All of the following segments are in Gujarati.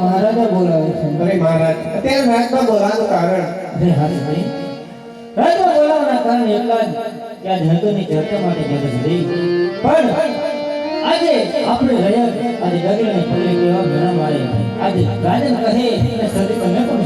મહારાજા બોલાવે છે. અરે મહારાજ અત્યારે રાજમાં બોલાવાનું કારણ? અરે હારી ભાઈ. રાજમાં બોલાવવાના કારણે એક જ કે આ જંતુની ચર્ચા માટે જગત રહી પણ આજે આપણે રહ્યા આજે ડગલે પલ્લે કેવા ઘણા મારે આજે રાજન કહે અને સદી તમે પણ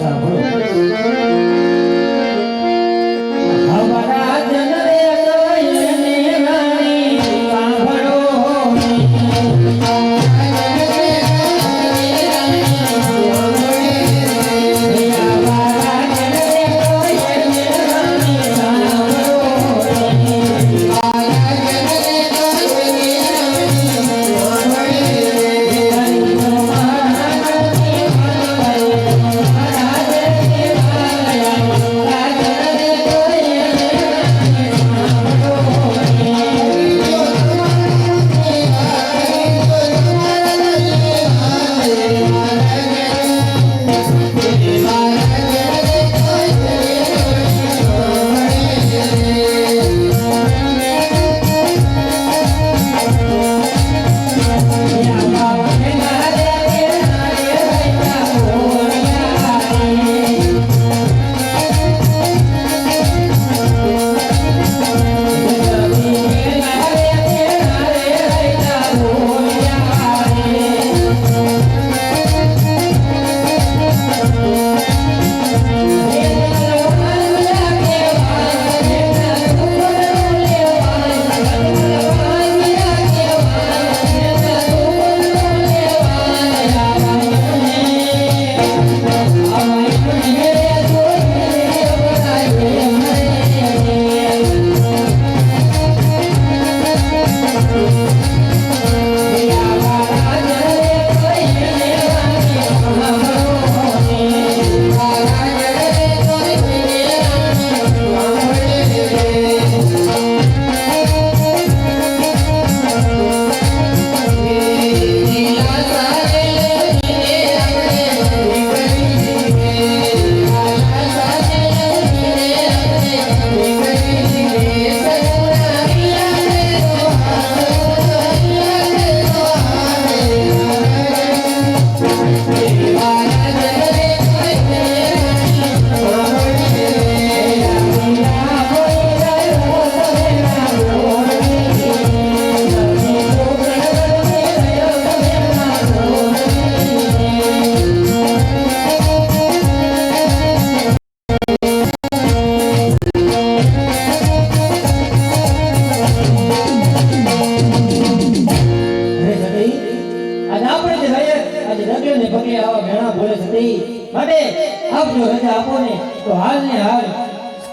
જો રજા આપો ને, તો હાલ ને હાલ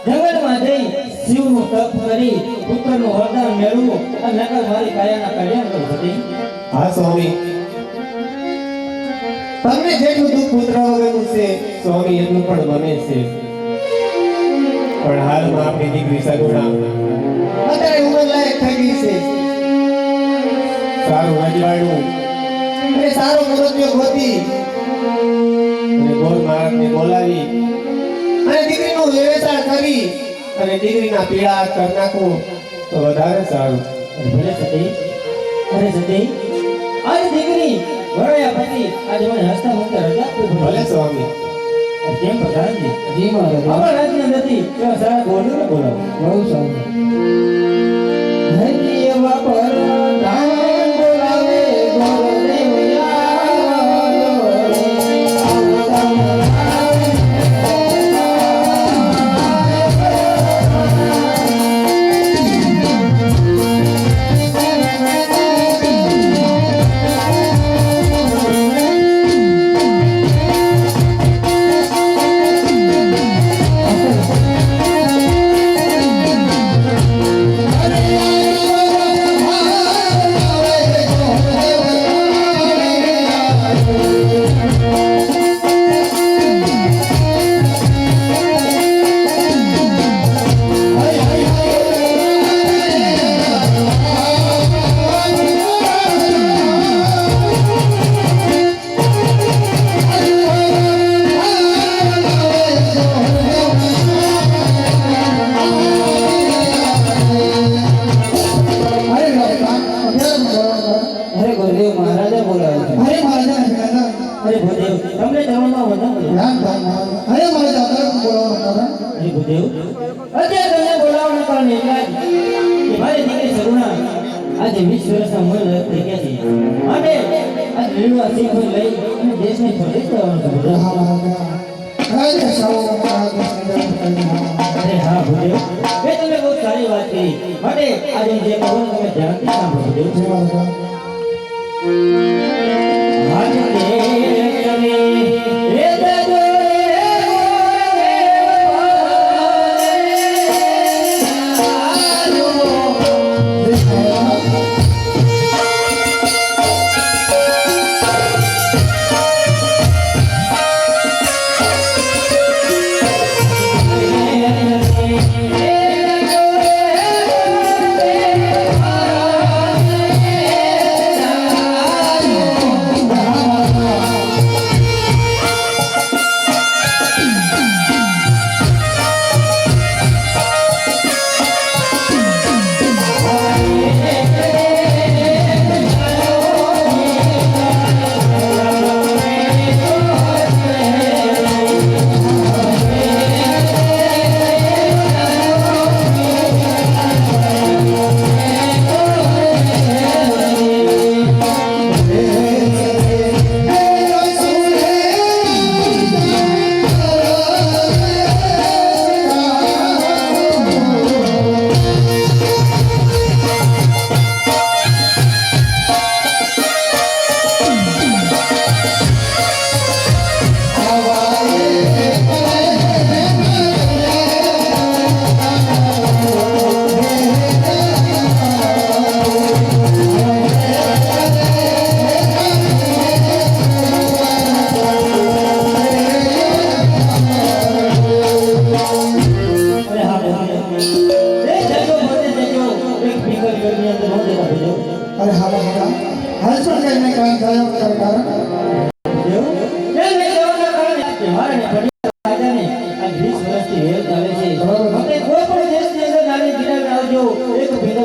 જંગલમાં જઈ શિવનું તપ કરી પુત્રનું વરદાન મેળવું અને નકર મારી કાયાના કલ્યાણ કરું સતી હા, સ્વામી. તમને જેટલું દુઃખ પુત્ર વગરનું છે, સ્વામી, એટલું પણ બને છે. પણ હાલમાં આપણી દીકરી સગુણા અત્યારે ઉંમર લાયક થઈ ગઈ છે. સારું રજવાડું અને સારો મૃત્યુ ગોતી અને ગોર મહારાજને બોલાવી અને દીકરીનું વ્યવસાય કરી અને દીકરીના પીડા કરી નાખું. તો વધારે સારું. ભલે સતી અરે સતી દીકરી વરોયા પછી આજે મને હસતા મુકતા રજા ભલે સ્વામી. કેમ પ્રધાનજી જી મહારાજ. આપણા રાજ્ય નથી. એવા સારા ગોળીઓને બોલાવો. બહુ સારું. અત્યારે તમને બોલાવવાના કારણે એટલા કે મારી દીકરી સગુણા આજે વીસ વર્ષના મૂળ થઈ ગયા છે માટે આ લીલુઆ સિંહ લઈ અને દેશને પ્રદેશ કરવાનું છે. ભૂદેવ. હા મહારાજા રાજ્ય સૌ મહારાજા સંજય કરી અરે હા ભૂદેવ એ તમે બહુ સારી વાત કરી. માટે આજે જે કહો તમે ધ્યાનથી સાંભળો ભૂદેવ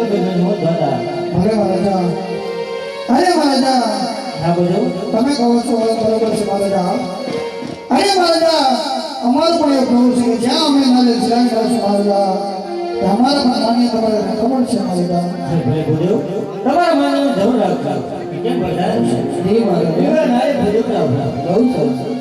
ઘરની નોંધ હતા અરે મહારાજા અરે મહારાજા. હા ભૂદેવ તમે કહો છો બરોબર છે મહારાજા. અરે મહારાજા અમારું પણ એક પ્રભુ છે જ્યાં અમે નાલે સિલાઈ કરશું મહારાજા. ત્યાં અમારા તમારે ખબર છે મહારાજા ભાઈ બોલ્યો? તમારા માની જરૂર રાખજો. કેમ બધા એ મહારાજા નારે આવતા બહુ સરસ.